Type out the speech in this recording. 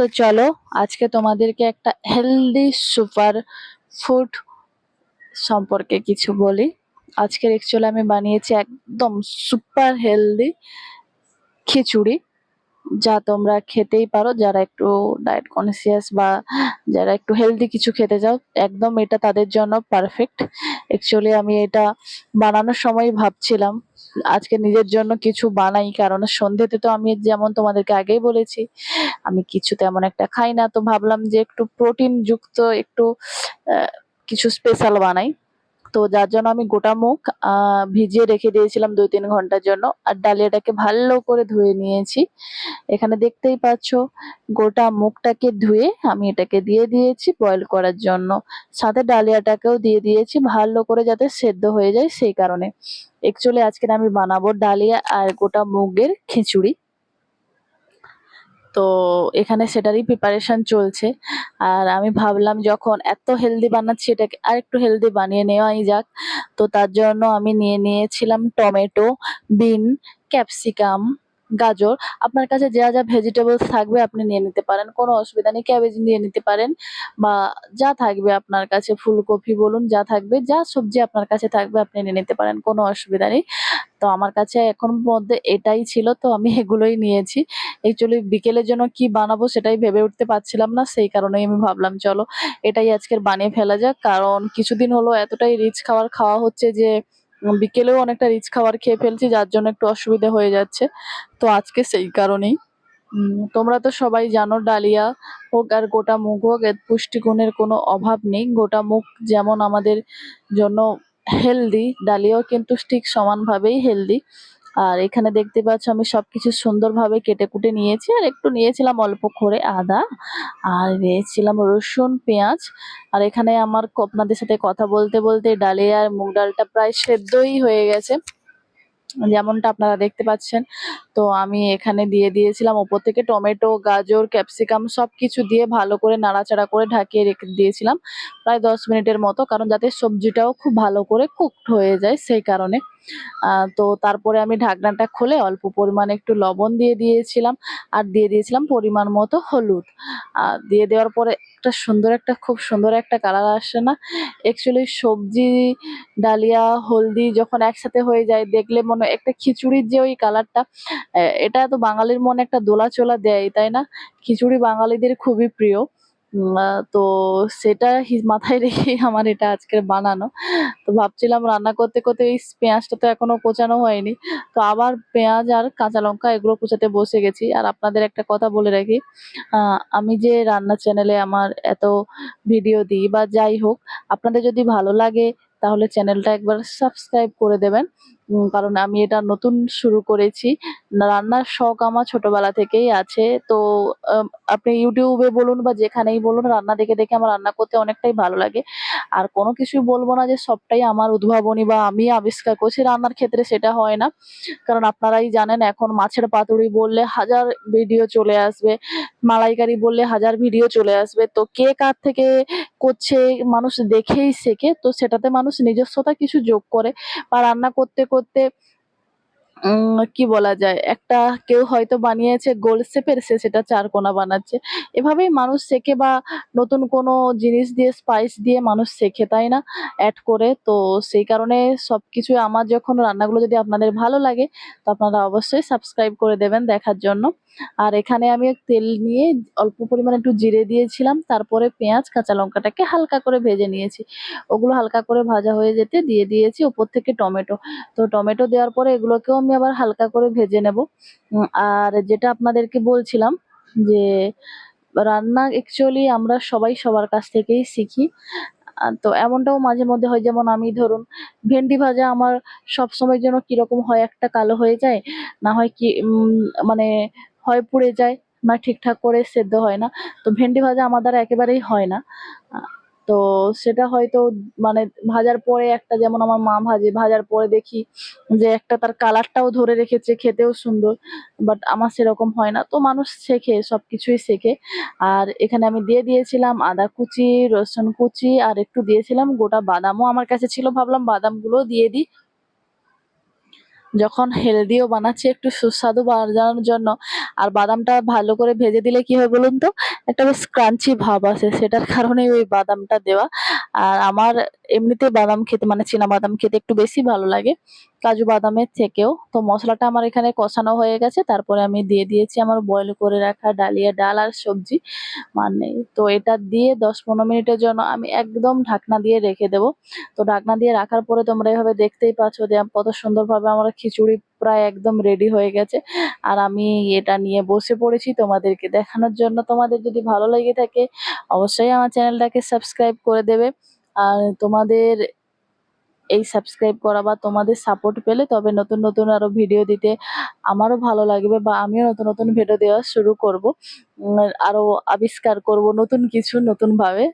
তো চলো, আজকে তোমাদেরকে একটা হেলদি সুপার ফুড সম্পর্কে কিছু বলি। আজকের অ্যাকচুয়ালি আমি বানিয়েছি একদম সুপার হেলদি খিচুড়ি, যা তোমরা খেতেই পারো। যারা একটু ডায়েট কনসিয়াস বা যারা একটু হেলদি কিছু খেতে চাও, একদম এটা তাদের জন্য পারফেক্ট অ্যাকচুয়ালি আমি এটা বানানোর সময় ভাবছিলাম। আজকে নিজের জন্য কিছু বানাই, কারণ সন্ধ্যেতে তো আমি যেমন তোমাদেরকে আগেই বলেছি, আমি কিছু তেমন একটা খাই না। তো ভাবলাম যে একটু প্রোটিন যুক্ত একটু কিছু স্পেশাল বানাই। তো যার জন্য আমি গোটা আহ, ভিজিয়ে রেখে দিয়েছিলাম দুই তিন ঘণ্টার জন্য। আর ডালিয়াটাকে ভালো করে ধুয়ে নিয়েছি। এখানে দেখতেই পাচ্ছো গোটা মুগটাকে ধুয়ে আমি এটাকে দিয়ে দিয়েছি বয়েল করার জন্য। সাথে ডালিয়াটাকেও দিয়ে দিয়েছি ভালো করে যাতে সেদ্ধ হয়ে যায় সেই কারণে। অ্যাকচুয়ালি আজকে আমি বানাবো ডালিয়া আর গোটা মুগের খিচুড়ি। তো এখানে সেটারই প্রিপারেশন চলছে। আর আমি ভাবলাম যখন এত হেলদি বানাচ্ছি এটাকে আর একটু হেলদি বানিয়ে নেওয়াই যাক। তো তার জন্য আমি নিয়ে নিয়েছিলাম টমেটো, বিন, ক্যাপসিকাম গাজর, আপনার কাছে যা যা ভেজিটেবলস থাকবে আপনি নিয়ে নিতে পারেন, কোনো অসুবিধা নেই ক্যাবেজ নিয়ে নিতে পারেন বা যা থাকবে আপনার কাছে, ফুলকপি বলুন যা থাকবে, যা সবজি আপনার কাছে থাকবে আপনি নিয়ে নিতে পারেন, কোনো অসুবিধা নেই। তো আমার কাছে এখন মধ্যে এটাই ছিল, তো আমি এগুলোই নিয়েছি। অ্যাকচুয়ালি বিকেলের জন্য কি বানাবো সেটাই ভেবে উঠতে পারছিলাম না, সেই কারণেই আমি ভাবলাম চলো এটাই আজকের বানিয়ে ফেলা যাক, কারণ কিছুদিন হলো এতটাই রিচ খাবার খাওয়া হচ্ছে যে বিকেলেও অনেকটা রিচ খাবার খেয়ে ফেলছি, যার জন্য একটু অসুবিধা হয়ে যাচ্ছে। তো আজকে সেই কারণেই। তোমরা তো সবাই জানো, ডালিয়া হোক আর গোটা মুখ হোক, এর পুষ্টিগুণের কোনো অভাব নেই। গোটা মুখ যেমন আমাদের জন্য হেলদি ডালিয়াও কিন্তু ঠিক সমানভাবেই হেলদি আর এখানে দেখতে পাচ্ছ আমি সবকিছু সুন্দরভাবে কেটে কুটে নিয়েছি। আর একটু নিয়েছিলাম অল্প করে আদা, আর নিয়েছিলাম রসুন, পেঁয়াজ। আর এখানে আমার আপনাদের সাথে কথা বলতে বলতে ডালিয়া আর মুগ ডালটা প্রায় সেদ্ধই হয়ে গেছে। যেমনটা আপনারা দেখতে পাচ্ছেন, তো আমি এখানে দিয়ে দিয়েছিলাম ওপর থেকে টমেটো, গাজর, ক্যাপসিকাম সব কিছু দিয়ে ভালো করে নাড়াচাড়া করে ঢাকিয়ে রেখে দিয়েছিলাম প্রায় দশ মিনিটের মতো, কারণ যাতে সবজিটাও খুব ভালো করে কুকড হয়ে যায় সেই কারণে। তো তারপরে আমি ঢাকনাটা খুলে অল্প পরিমাণে একটু লবণ দিয়ে দিয়েছিলাম আর দিয়ে দিয়েছিলাম পরিমাণ মতো হলুদ। আর দিয়ে দেওয়ার পরে একটা সুন্দর একটা, খুব সুন্দর একটা কালার আসে না। অ্যাকচুয়ালি সবজি, ডালিয়া, হলদি যখন একসাথে হয়ে যায়, দেখলে মনে হয় একটা খিচুড়ির যে ওই কালারটা এটা তো বাঙালির মনে একটা দোলাচোলা দেয়, তাই না? খিচুড়ি বাঙালিদের খুবই প্রিয়। তো সেটা মাথায় রেখে আমার এটা আজকের বানানো। তো ভাবছিলাম রান্না করতে করতে এই পেঁয়াজটা তো এখনও কোচানো হয়নি। তো আবার পেঁয়াজ আর কাঁচা লঙ্কা এগুলো কুচাতে বসে গেছি। আর আপনাদের একটা কথা বলে রাখি আমি যে রান্না চ্যানেলে আমার এত ভিডিও দিই বা যাই হোক, আপনাদের যদি ভালো লাগে তাহলে চ্যানেলটা একবার সাবস্ক্রাইব করে দেবেন। কারণ আমি এটা নতুন শুরু করেছি। রান্নার শখ আমার ছোটবেলা থেকেই আছে। তো আপনি ইউটিউবে বলুন বা যেখানেই বলুন, রান্না দেখে দেখে আমার রান্না করতে অনেকটাই ভালো লাগে। আর কোনো কিছুই বলব না যে সবটাই আমার উদ্ভাবনী বা আমি আবিষ্কার করছি। রান্নার ক্ষেত্রে সেটা হয় না। কারণ আপনারাই জানেন, এখন মাছের পাতুরি বললে হাজার ভিডিও চলে আসবে। মালাইকারি বললে হাজার ভিডিও চলে আসবে। তো কে কার থেকে করছে, মানুষ দেখেই শেখে। তো সেটাতে মানুষ নিজস্বতা কিছু যোগ করে। বা রান্না করতে করতে って কি বলা যায়? একটা কেউ হয়তো বানিয়েছে গোল শেপের, সে সেটা চারকোনা বানাচ্ছে। এভাবেই মানুষ শেখে বা নতুন কোনো জিনিস দিয়ে স্পাইস দিয়ে মানুষ শেখে, তাই না? অ্যাড করে। তো সেই কারণে সবকিছু আমার যখন রান্নাগুলো যদি আপনাদের ভালো লাগে, তো আপনারা অবশ্যই সাবস্ক্রাইব করে দেবেন দেখার জন্য। আর এখানে আমি তেল নিয়ে অল্প পরিমাণে একটু জিরে দিয়েছিলাম, তারপরে পেঁয়াজ, কাঁচা লঙ্কাটাকে হালকা করে ভেজে নিয়েছি। ওগুলো হালকা করে ভাজা হয়ে যেতে দিয়ে দিয়েছি ওপর থেকে টমেটো। তো টমেটো দেওয়ার পরে এগুলোকেও আমি আবার হালকা করে ভেজে নেব। আর যেটা আপনাদেরকে বলছিলাম যে, রান্না অ্যাকচুয়ালি আমরা সবাই সবার কাছ থেকেই শিখি। তো এমনটাও মাঝে মধ্যে হয়, যেমন আমি ধরুন ভেন্ডি ভাজা আমার সব সময় যেন কীরকম হয়, একটা কালো হয়ে যায়, না হয় কি মানে হয় পুড়ে যায়, না ঠিকঠাক করে সেদ্ধ হয় না। তো ভেন্ডি ভাজা আমার দ্বারা একেবারেই হয় না। তো সেটা হয়তো মানে ভাজার পরে একটা যেমন আমার মা ভাজে, ভাজার পরে দেখি যে একটা তার কালারটাও ধরে রেখেছে, খেতেও সুন্দর বাট আমার সেরকম হয় না। তো মানুষ শেখে সব কিছুই শেখে। আর এখানে আমি দিয়ে দিয়েছিলাম আদা কুচি, রসুন কুচি, আর একটু দিয়েছিলাম গোটা বাদামও আমার কাছে ছিল। ভাবলাম বাদামগুলো দিয়ে দিই। যখন হেলদিও বানাচ্ছি, একটু সুস্বাদু বানানোর জন্য। আর বাদামটা ভালো করে ভেজে দিলে কি হয় বলুন তো? একটা বেশ ক্রাঞ্চি ভাব আসে। সেটার কারণেই ওই বাদামটা দেওয়া। আর আমার এমনিতে বাদাম খেতে মানে চীনা বাদাম খেতে একটু বেশি ভালো লাগে। কাজু বাদামের থেকেও। তো মশলাটা আমার এখানে কষানো হয়ে গেছে। তারপরে আমি দিয়ে দিয়েছি আমার বয়েল করে রাখা ডালিয়া ডাল আর সবজি। মানে তো এটা দিয়ে দশ পনেরো মিনিটের জন্য আমি একদম ঢাকনা দিয়ে রেখে দেবো। তো ঢাকনা দিয়ে রাখার পরে তোমরা এভাবে দেখতেই পাচ্ছ যে কত সুন্দরভাবে আমার খিচুড়ি প্রায় একদম রেডি হয়ে গেছে। আর আমি এটা নিয়ে বসে পড়েছি তোমাদেরকে দেখানোর জন্য। তোমাদের যদি ভালো লেগে থাকে, অবশ্যই আমার চ্যানেলটাকে সাবস্ক্রাইব করে দেবে। আর তোমাদের এই সাবস্ক্রাইব করা বা তোমাদের সাপোর্ট পেলে তবে নতুন নতুন আরও ভিডিও দিতে আমারও ভালো লাগবে বা আমিও নতুন নতুন ভিডিও দেওয়া শুরু করব। আরও আবিষ্কার করব নতুন কিছু নতুনভাবে।